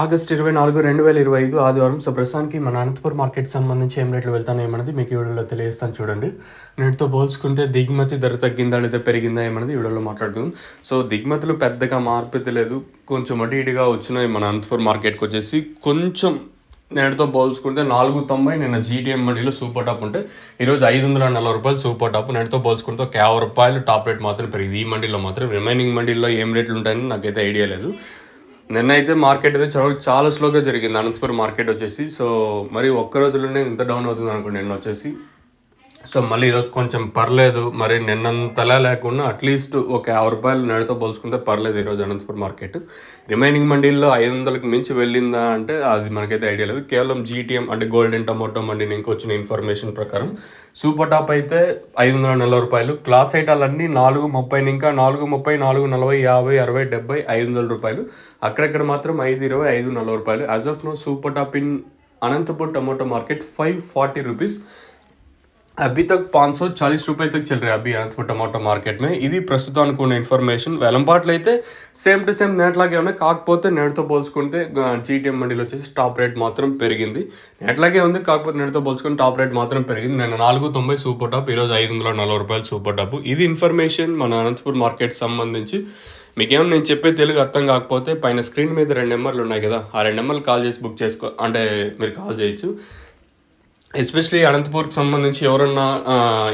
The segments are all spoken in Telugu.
ఆగస్ట్ ఇరవై నాలుగు రెండు వేల ఇరవై ఐదు ఆదివారం సో ప్రస్తుతానికి మన అనంతపురం మార్కెట్ సంబంధించి ఏం రేట్లు వెళ్తాను ఏమన్నది మీకు ఈ వీడియోలో తెలియజేస్తాను చూడండి. నేటితో పోల్చుకుంటే దిగుమతి ధర తగ్గిందా లేదా పెరిగిందా ఏమన్నది ఈ వీడియోలో మాట్లాడుతుంది సో దిగుమతులు పెద్దగా మార్పు లేదు కొంచెం అటు ఇటుగా వచ్చినాయి మన అనంతపురం మార్కెట్కి వచ్చేసి. కొంచెం నేటితో పోల్చుకుంటే నాలుగు తొంభై నిన్న జీటీఎం మండీలో సూపర్ టాప్ ఉంటే ఈరోజు ఐదు వందల నలభై రూపాయలు సూపర్ టాప్. నేటితో పోల్చుకుంటే ఒక యాభై రూపాయలు టాప్ రేట్ మాత్రం పెరిగింది. ఈ మండీలో మాత్రం రిమైనింగ్ మండీల్లో ఏం రేట్లు ఉంటాయని నాకైతే ఐడియా లేదు. నిన్న అయితే మార్కెట్ అయితే చాలా చాలా స్లోగా జరిగింది. అనంతపురం మార్కెట్ వచ్చేసి. సో మరి ఒక్క రోజులోనే ఇంత డౌన్ అవుతుంది అనుకోండి నిన్న వచ్చేసి. సో మళ్ళీ ఈరోజు కొంచెం పర్లేదు మరి నిన్నంతలా లేకుండా అట్లీస్ట్ ఒక యాభై రూపాయలు నెలతో పోల్చుకుంటే పర్లేదు ఈరోజు అనంతపురం మార్కెట్. రిమైనింగ్ మండీల్లో ఐదు వందలకు మించి వెళ్ళిందా అంటే అది మనకైతే ఐడియా లేదు. కేవలం జీటీఎం అంటే గోల్డెన్ టమోటో మండీ నుంచి వచ్చిన ఇన్ఫర్మేషన్ ప్రకారం సూపర్ టాప్ అయితే ఐదు వందల నలభై రూపాయలు క్లాస్ ఐటాలన్నీ నాలుగు ముప్పై ఇంకా నాలుగు ముప్పై నాలుగు నలభై యాభై అరవై డెబ్బై ఐదు వందల రూపాయలు. అక్కడక్కడ మాత్రం ఐదు ఇరవై ఐదు నలభై రూపాయలు. As of now super top in Anantapur tomato market five forty rupees. अभी तक पाँच सौ चालीस रुपये तक चल रहे हैं अभी अनंतपुर टमाटो మార్కెట్ में ఇది ప్రస్తుతానికి ఉన్న ఇన్ఫర్మేషన్ వెలంపాట్లు అయితే సేమ్ టు సేమ్ నేట్లాగే ఉన్నాయి కాకపోతే నేటితో పోల్చుకుంటే జీటీఎం మండీలో వచ్చేసి టాప్ రేట్ మాత్రం పెరిగింది నేట్లాగే ఉంది కాకపోతే నేటితో పోల్చుకుంటే టాప్ రేట్ మాత్రం పెరిగింది నేను నాలుగు తొంభై సూపర్ టాప్ ఈరోజు ఐదు వందల నలభై రూపాయలు సూపర్ టాప్ ఇది ఇన్ఫర్మేషన్ మన అనంతపూర్ మార్కెట్ సంబంధించి మీకేమో నేను చెప్పే తెలుగు అర్థం కాకపోతే పైన స్క్రీన్ మీద రెండు నెంబర్లు ఉన్నాయి కదా ఆ రెండు నెంబర్లు కాల్ చేసి బుక్ చేసుకో అంటే మీరు కాల్ చేయొచ్చు ఎస్పెషలీ అనంతపూర్కి సంబంధించి ఎవరన్నా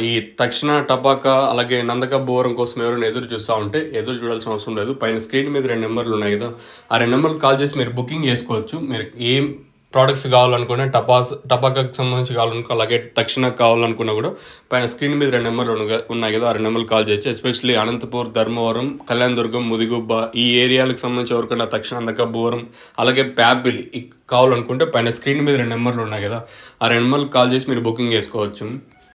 ఈ తక్షణ టపాకా అలాగే నందక బోరం కోసం ఎవరైనా ఎదురు చూస్తూ ఉంటే ఎదురు చూడాల్సిన అవసరం లేదు. పైన స్క్రీన్ మీద రెండు నెంబర్లు ఉన్నాయి కదా. ఆ రెండు నెంబర్లు కాల్ చేసి మీరు బుకింగ్ చేసుకోవచ్చు. మీరు ఏం ప్రోడక్ట్స్ కావాలనుకున్నా టపాస్ టపాకాకి సంబంధించి కావాలనుకో అలాగే తక్షణ కావాలనుకున్నా కూడా పైన స్క్రీన్ మీద రెండు నెంబర్లు ఉన్నాయి కదా ఆ రెండు నెంబర్లు కాల్ చేయొచ్చు ఎస్పెషల్లీ అనంతపూర్ ధర్మవరం కళ్యాణదుర్గం ముదిగుబ్బ ఈ ఏరియాలకు సంబంధించి ఎవరికైనా తక్షణ అందకబ్బవరం బోరం అలాగే ప్యాబిల్ కావాలనుకుంటే పైన స్క్రీన్ మీద రెండు నెంబర్లు ఉన్నాయి కదా ఆ రెండు నెంబర్లు కాల్ చేసి మీరు బుకింగ్ చేసుకోవచ్చు.